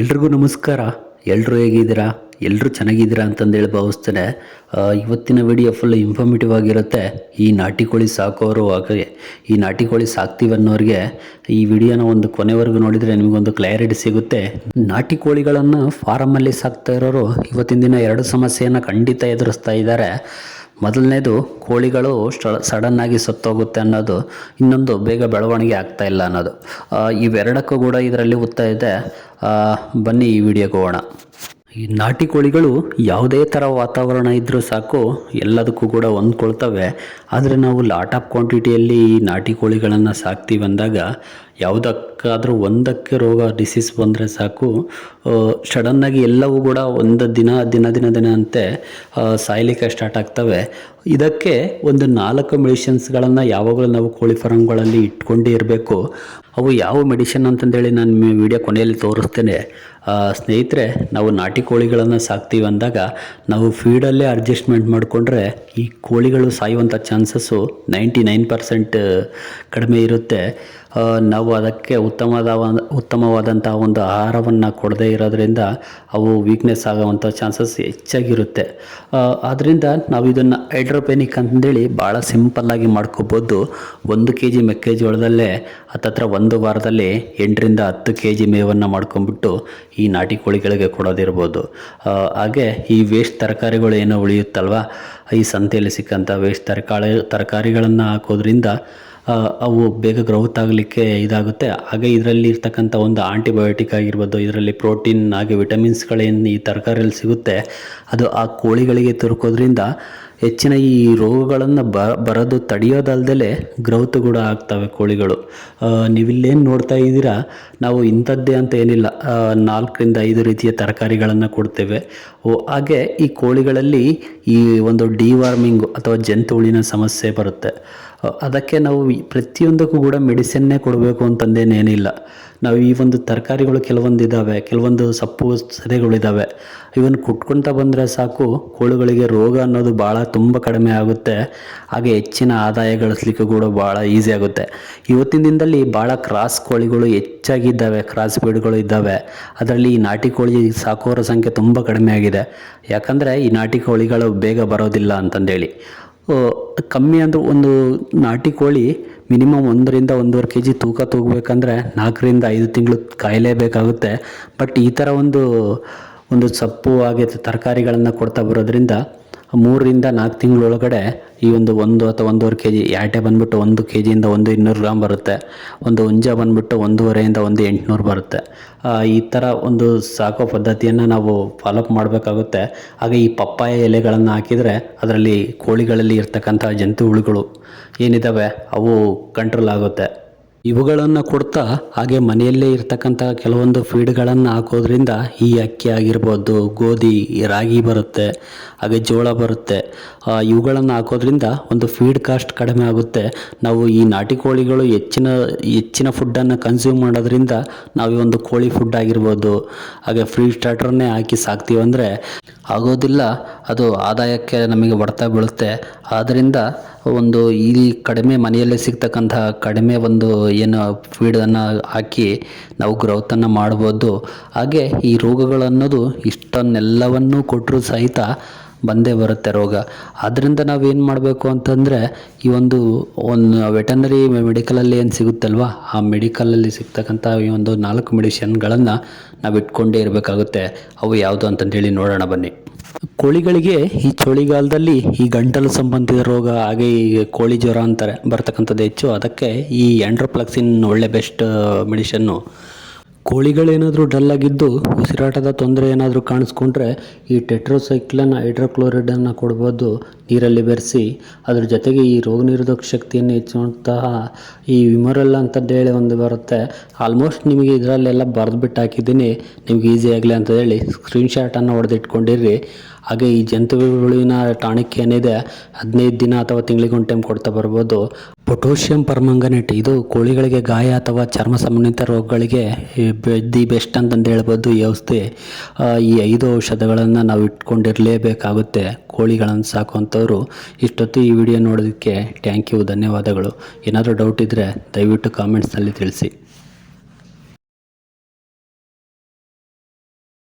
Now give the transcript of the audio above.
ಎಲ್ರಿಗೂ ನಮಸ್ಕಾರ. ಎಲ್ಲರೂ ಹೇಗಿದ್ದೀರಾ? ಎಲ್ಲರೂ ಚೆನ್ನಾಗಿದ್ದೀರಾ ಅಂತಂದೇಳಿ ಭಾವಿಸ್ತೇನೆ. ಇವತ್ತಿನ ವಿಡಿಯೋ ಫುಲ್ ಇನ್ಫಾರ್ಮೇಟಿವ್ ಆಗಿರುತ್ತೆ. ಈ ನಾಟಿ ಕೋಳಿ ಸಾಕೋರು ಹಾಗೆ, ಈ ನಾಟಿ ಕೋಳಿ ಸಾಕ್ತೀವಿ ಅನ್ನೋರಿಗೆ ಈ ವಿಡಿಯೋನ ಒಂದು ಕೊನೆವರೆಗೂ ನೋಡಿದರೆ ನಿಮಗೊಂದು ಕ್ಲಾರಿಟಿ ಸಿಗುತ್ತೆ. ನಾಟಿ ಕೋಳಿಗಳನ್ನು ಫಾರಮಲ್ಲಿ ಸಾಕ್ತಾ ಇರೋರು ಇವತ್ತಿನ ದಿನ ಎರಡು ಸಮಸ್ಯೆಯನ್ನು ಖಂಡಿತ ಎದುರಿಸ್ತಾ ಇದ್ದಾರೆ. ಮೊದಲನೇದು ಕೋಳಿಗಳು ಸಡನ್ ಆಗಿ ಸತ್ತೋಗುತ್ತೆ ಅನ್ನೋದು, ಇನ್ನೊಂದು ಬೇಗ ಬೆಳವಣಿಗೆ ಆಗ್ತಾ ಇಲ್ಲ ಅನ್ನೋದು. ಇವೆರಡಕ್ಕೂ ಕೂಡ ಇದರಲ್ಲಿ ಉತ್ತರ ಇದೆ. ಬನ್ನಿ ಈ ವಿಡಿಯೋಗೆ ಹೋಗೋಣ. ಈ ನಾಟಿ ಕೋಳಿಗಳು ಯಾವುದೇ ಥರ ವಾತಾವರಣ ಇದ್ದರೂ ಸಾಕು, ಎಲ್ಲದಕ್ಕೂ ಕೂಡ ಹೊಂದ್ಕೊಳ್ತವೆ. ಆದರೆ ನಾವು ಲಾಟ್ ಆಫ್ ಕ್ವಾಂಟಿಟಿಯಲ್ಲಿ ಈ ನಾಟಿ ಕೋಳಿಗಳನ್ನು ಸಾಕ್ತೀವಿ ಅಂದಾಗ ಯಾವುದಕ್ಕಾದರೂ ಒಂದಕ್ಕೆ ರೋಗ ಡಿಸೀಸ್ ಬಂದರೆ ಸಾಕು. ಸಡನ್ನಾಗಿ ಎಲ್ಲವೂ ಕೂಡ ಒಂದು ದಿನ ದಿನ ದಿನ ದಿನ ಅಂತೆ ಸಾಯಲಿಕ್ಕೆ ಸ್ಟಾರ್ಟ್ ಆಗ್ತವೆ. ಇದಕ್ಕೆ ಒಂದು ನಾಲ್ಕು ಮೆಡಿಷನ್ಸ್ಗಳನ್ನು ಯಾವಾಗಲೂ ನಾವು ಕೋಳಿ ಫಾರಂಗಳಲ್ಲಿ ಇಟ್ಕೊಂಡೇ ಇರಬೇಕು. ಅವು ಯಾವ ಮೆಡಿಷನ್ ಅಂತಂದೇಳಿ ನಾನು ವಿಡಿಯೋ ಕೊನೆಯಲ್ಲಿ ತೋರಿಸ್ತೇನೆ. ಸ್ನೇಹಿತರೆ, ನಾವು ನಾಟಿ ಕೋಳಿಗಳನ್ನು ಸಾಕ್ತೀವಿ ಅಂದಾಗ, ನಾವು ಫೀಡಲ್ಲೇ ಅಡ್ಜಸ್ಟ್ಮೆಂಟ್ ಮಾಡಿಕೊಂಡ್ರೆ ಈ ಕೋಳಿಗಳು ಸಾಯುವಂಥ ಚಾನ್ಸಸ್ಸು ನೈಂಟಿ ನೈನ್ ಪರ್ಸೆಂಟ್ ಕಡಿಮೆ ಇರುತ್ತೆ. ನಾವು ಅದಕ್ಕೆ ಉತ್ತಮವಾದ ಉತ್ತಮವಾದಂಥ ಒಂದು ಆಹಾರವನ್ನು ಕೊಡದೇ ಇರೋದ್ರಿಂದ ಅವು ವೀಕ್ನೆಸ್ ಆಗೋವಂಥ ಚಾನ್ಸಸ್ ಹೆಚ್ಚಾಗಿರುತ್ತೆ. ಆದ್ದರಿಂದ ನಾವು ಇದನ್ನು ಹೈಡ್ರೋಪೆನಿಕ್ ಅಂತೇಳಿ ಭಾಳ ಸಿಂಪಲ್ಲಾಗಿ ಮಾಡ್ಕೋಬೋದು. ಒಂದು ಕೆ ಜಿ ಮೆಕ್ಕೆಜೋಳದಲ್ಲೇ ಹತ್ತತ್ರ ಒಂದು ವಾರದಲ್ಲಿ ಎಂಟರಿಂದ ಹತ್ತು ಕೆ ಜಿ ಮೇವನ್ನು ಮಾಡ್ಕೊಂಬಿಟ್ಟು ಈ ನಾಟಿ ಕೋಳಿಗಳಿಗೆ ಕೊಡೋದಿರ್ಬೋದು. ಹಾಗೆ ಈ ವೇಸ್ಟ್ ತರಕಾರಿಗಳು ಏನೋ ಉಳಿಯುತ್ತಲ್ವ? ಈ ಸಂತೆಯಲ್ಲಿ ಸಿಕ್ಕಂಥ ವೇಸ್ಟ್ ತರಕಾರಿ ತರಕಾರಿಗಳನ್ನು ಹಾಕೋದ್ರಿಂದ ಅವು ಬೇಗ ಗ್ರೌತ್ ಆಗಲಿಕ್ಕೆ ಇದಾಗುತ್ತೆ. ಹಾಗೆ ಇದರಲ್ಲಿ ಇರ್ತಕ್ಕಂಥ ಒಂದು ಆಂಟಿಬಯೋಟಿಕ್ ಆಗಿರ್ಬೋದು, ಇದರಲ್ಲಿ ಪ್ರೋಟೀನ್ ಹಾಗೆ ವಿಟಮಿನ್ಸ್ಗಳೇನು ಈ ತರಕಾರಿಯಲ್ಲಿ ಸಿಗುತ್ತೆ. ಅದು ಆ ಕೋಳಿಗಳಿಗೆ ತುರುಕೋದ್ರಿಂದ ಹೆಚ್ಚಿನ ಈ ರೋಗಗಳನ್ನು ಬರೋದು ತಡೆಯೋದಲ್ದಲೆ ಗ್ರೌತ್ ಕೂಡ ಆಗ್ತವೆ ಕೋಳಿಗಳು. ನೀವಿಲ್ಲೇನು ನೋಡ್ತಾ ಇದ್ದೀರಾ? ನಾವು ಇಂಥದ್ದೇ ಅಂತ ಏನಿಲ್ಲ. ನಾಲ್ಕರಿಂದ ಐದು ರೀತಿಯ ತರಕಾರಿಗಳನ್ನು ಕೊಡ್ತೇವೆ. ಓ, ಹಾಗೆ ಈ ಕೋಳಿಗಳಲ್ಲಿ ಈ ಒಂದು ಡಿವಾರ್ಮಿಂಗು ಅಥವಾ ಜಂತುಳಿನ ಸಮಸ್ಯೆ ಬರುತ್ತೆ. ಅದಕ್ಕೆ ನಾವು ಪ್ರತಿಯೊಂದಕ್ಕೂ ಕೂಡ ಮೆಡಿಸಿನ್ನೇ ಕೊಡಬೇಕು ಅಂತಂದೇನೇನಿಲ್ಲ ನಾವು ಈ ಒಂದು ತರಕಾರಿಗಳು ಕೆಲವೊಂದು ಇದ್ದಾವೆ ಕೆಲವೊಂದು ಸಪ್ಪು ಸದೆಗಳಿದ್ದಾವೆ ಇವನ್ನು ಕುಟ್ಕೊಳ್ತಾ ಬಂದರೆ ಸಾಕು, ಕೋಳಿಗಳಿಗೆ ರೋಗ ಅನ್ನೋದು ಭಾಳ ತುಂಬ ಕಡಿಮೆ ಆಗುತ್ತೆ. ಹಾಗೆ ಹೆಚ್ಚಿನ ಆದಾಯ ಗಳಿಸ್ಲಿಕ್ಕೆ ಕೂಡ ಭಾಳ ಈಸಿ ಆಗುತ್ತೆ. ಇವತ್ತಿನ ದಿನದಲ್ಲಿ ಭಾಳ ಕ್ರಾಸ್ ಕೋಳಿಗಳು ಹೆಚ್ಚಾಗಿದ್ದಾವೆ, ಕ್ರಾಸ್ ಬೀಡ್ಗಳು ಇದ್ದಾವೆ. ಅದರಲ್ಲಿ ಈ ನಾಟಿ ಕೋಳಿ ಸಾಕೋರ ಸಂಖ್ಯೆ ತುಂಬ ಕಡಿಮೆ ಆಗಿದೆ. ಯಾಕಂದರೆ ಈ ನಾಟಿ ಕೋಳಿಗಳು ಬೇಗ ಬರೋದಿಲ್ಲ ಅಂತಂದೇಳಿ. ಕಮ್ಮಿ ಅಂದ್ರೆ ಒಂದು ನಾಟಿ ಕೋಳಿ ಮಿನಿಮಮ್ ಒಂದರಿಂದ ಒಂದೂವರೆ ಕೆ ಜಿ ತೂಕ ತೂಗಬೇಕಂದ್ರೆ ನಾಲ್ಕರಿಂದ ಐದು ತಿಂಗಳು ಕಾಯಲೇಬೇಕಾಗುತ್ತೆ. ಬಟ್ ಈ ಥರ ಒಂದು ಒಂದು ಸೊಪ್ಪು ಹಾಗೆ ತರಕಾರಿಗಳನ್ನು ಕೊಡ್ತಾ ಬರೋದ್ರಿಂದ ಮೂರರಿಂದ ನಾಲ್ಕು ತಿಂಗಳೊಳಗಡೆ ಈ ಒಂದು ಒಂದು ಅಥವಾ ಒಂದೂವರೆ ಕೆ ಜಿ ಯಾಟೆ ಬಂದ್ಬಿಟ್ಟು ಒಂದು ಕೆ ಜಿಯಿಂದ ಒಂದು ಇನ್ನೂರು ಗ್ರಾಮ್ ಬರುತ್ತೆ. ಒಂದು ಹುಂಜ ಬಂದ್ಬಿಟ್ಟು ಒಂದೂವರೆಯಿಂದ ಒಂದು ಎಂಟುನೂರು ಬರುತ್ತೆ. ಈ ಥರ ಒಂದು ಸಾಕೋ ಪದ್ಧತಿಯನ್ನು ನಾವು ಫಾಲೋಅಪ್ ಮಾಡಬೇಕಾಗುತ್ತೆ. ಹಾಗೆ ಈ ಪಪ್ಪಾಯ ಎಲೆಗಳನ್ನು ಹಾಕಿದರೆ ಅದರಲ್ಲಿ ಕೋಳಿಗಳಲ್ಲಿ ಇರ್ತಕ್ಕಂಥ ಜಂತು ಹುಳುಗಳು ಏನಿದ್ದಾವೆ ಅವು ಕಂಟ್ರೋಲ್ ಆಗುತ್ತೆ. ಇವುಗಳನ್ನು ಕೊಡ್ತಾ ಹಾಗೆ ಮನೆಯಲ್ಲೇ ಇರ್ತಕ್ಕಂಥ ಕೆಲವೊಂದು ಫೀಡ್ಗಳನ್ನು ಹಾಕೋದ್ರಿಂದ ಈ ಅಕ್ಕಿ ಆಗಿರ್ಬೋದು, ಗೋಧಿ, ರಾಗಿ ಬರುತ್ತೆ, ಹಾಗೆ ಜೋಳ ಬರುತ್ತೆ. ಇವುಗಳನ್ನು ಹಾಕೋದ್ರಿಂದ ಒಂದು ಫೀಡ್ ಕಾಸ್ಟ್ ಕಡಿಮೆ ಆಗುತ್ತೆ. ನಾವು ಈ ನಾಟಿ ಕೋಳಿಗಳು ಹೆಚ್ಚಿನ ಹೆಚ್ಚಿನ ಫುಡ್ಡನ್ನು ಕನ್ಸ್ಯೂಮ್ ಮಾಡೋದ್ರಿಂದ ನಾವು ಒಂದು ಕೋಳಿ ಫುಡ್ ಆಗಿರ್ಬೋದು, ಹಾಗೆ ಫ್ರೀ ಸ್ಟಾರ್ಟರ್ನೇ ಹಾಕಿ ಸಾಕ್ತೀವಂದರೆ ಆಗೋದಿಲ್ಲ. ಅದು ಆದಾಯಕ್ಕೆ ನಮಗೆ ಹೊಡೆತ ಬೀಳುತ್ತೆ. ಆದ್ದರಿಂದ ಒಂದು ಇಲ್ಲಿ ಕಡಿಮೆ ಮನೆಯಲ್ಲೇ ಸಿಗ್ತಕ್ಕಂತಹ ಕಡಿಮೆ ಒಂದು ಏನು ಫೀಡನ್ನು ಹಾಕಿ ನಾವು ಗ್ರೌತನ್ನು ಮಾಡ್ಬೋದು. ಹಾಗೆ ಈ ರೋಗಗಳನ್ನೋದು ಇಷ್ಟನ್ನೆಲ್ಲವನ್ನೂ ಕೊಟ್ಟರೂ ಸಹಿತ ಬಂದೇ ಬರುತ್ತೆ ರೋಗ. ಆದ್ದರಿಂದ ನಾವೇನು ಮಾಡಬೇಕು ಅಂತಂದರೆ, ಈ ಒಂದು ಒಂದು ವೆಟನರಿ ಮೆಡಿಕಲಲ್ಲಿ ಏನು ಸಿಗುತ್ತಲ್ವ, ಆ ಮೆಡಿಕಲಲ್ಲಿ ಸಿಗ್ತಕ್ಕಂಥ ಈ ಒಂದು ನಾಲ್ಕು ಮೆಡಿಷನ್ಗಳನ್ನು ನಾವು ಇಟ್ಕೊಂಡೇ ಇರಬೇಕಾಗುತ್ತೆ. ಅವು ಯಾವುದು ಅಂತಂದೇಳಿ ನೋಡೋಣ ಬನ್ನಿ. ಕೋಳಿಗಳಿಗೆ ಈ ಚಳಿಗಾಲದಲ್ಲಿ ಈ ಗಂಟಲು ಸಂಬಂಧಿತ ರೋಗ, ಹಾಗೆ ಈ ಕೋಳಿ ಜ್ವರ ಅಂತಾರೆ, ಬರ್ತಕ್ಕಂಥದ್ದು ಹೆಚ್ಚು. ಅದಕ್ಕೆ ಈ ಆ್ಯಂಡ್ರೋಪ್ಲಕ್ಸಿನ್ ಒಳ್ಳೆ ಬೆಸ್ಟ್ ಮೆಡಿಷನ್ನು ಕೋಳಿಗಳೇನಾದರೂ ಡಲ್ಲಾಗಿದ್ದು ಉಸಿರಾಟದ ತೊಂದರೆ ಏನಾದರೂ ಕಾಣಿಸ್ಕೊಂಡ್ರೆ ಈ ಟೆಟ್ರೋಸೈಕ್ಲನ್ ಹೈಡ್ರೋಕ್ಲೋರೈಡನ್ನು ಕೊಡ್ಬೋದು ನೀರಲ್ಲಿ ಬೆರೆಸಿ. ಅದ್ರ ಜೊತೆಗೆ ಈ ರೋಗ ನಿರೋಧಕ ಶಕ್ತಿಯನ್ನು ಹೆಚ್ಚುವಂತಹ ಈ ವಿಮರಲ್ಲ ಅಂತಂದೇಳಿ ಒಂದು ಬರುತ್ತೆ. ಆಲ್ಮೋಸ್ಟ್ ನಿಮಗೆ ಇದರಲ್ಲೆಲ್ಲ ಬರೆದ್ಬಿಟ್ಟು ಹಾಕಿದ್ದೀನಿ. ನಿಮ್ಗೆ ಈಸಿ ಆಗಲಿ ಅಂತ ಹೇಳಿ ಸ್ಕ್ರೀನ್ಶಾಟನ್ನು ಹೊಡೆದಿಟ್ಕೊಂಡಿರ್ರಿ ಹಾಗೆ ಈ ಜಂತುಹುಳುವಿನ ಟಾಣಿಕೆ ಏನಿದೆ, ಹದಿನೈದು ದಿನ ಅಥವಾ ತಿಂಗಳಿಗೊಂದು ಟೈಮ್ ಕೊಡ್ತಾ ಬರ್ಬೋದು. ಪೊಟ್ಯಾಷಿಯಂ ಪರ್ಮಂಗನೇಟ್, ಇದು ಕೋಳಿಗಳಿಗೆ ಗಾಯ ಅಥವಾ ಚರ್ಮ ಸಂಬಂಧಿತ ರೋಗಗಳಿಗೆ ದಿ ಬೆಸ್ಟ್ ಅಂತಂದು ಹೇಳ್ಬೋದು. ಈ ಔಷಧಿ ಈ ಐದು ಔಷಧಗಳನ್ನು ನಾವು ಇಟ್ಕೊಂಡಿರಲೇಬೇಕಾಗುತ್ತೆ. ಕೋಳಿಗಳನ್ನು ಸಾಕುವಂಥವ್ರು ಇಷ್ಟೊತ್ತು ಈ ವಿಡಿಯೋ ನೋಡೋದಕ್ಕೆ ಥ್ಯಾಂಕ್ ಯು ಧನ್ಯವಾದಗಳು. ಏನಾದರೂ ಡೌಟ್ ಇದ್ದರೆ ದಯವಿಟ್ಟು ಕಾಮೆಂಟ್ಸ್ನಲ್ಲಿ ತಿಳಿಸಿ.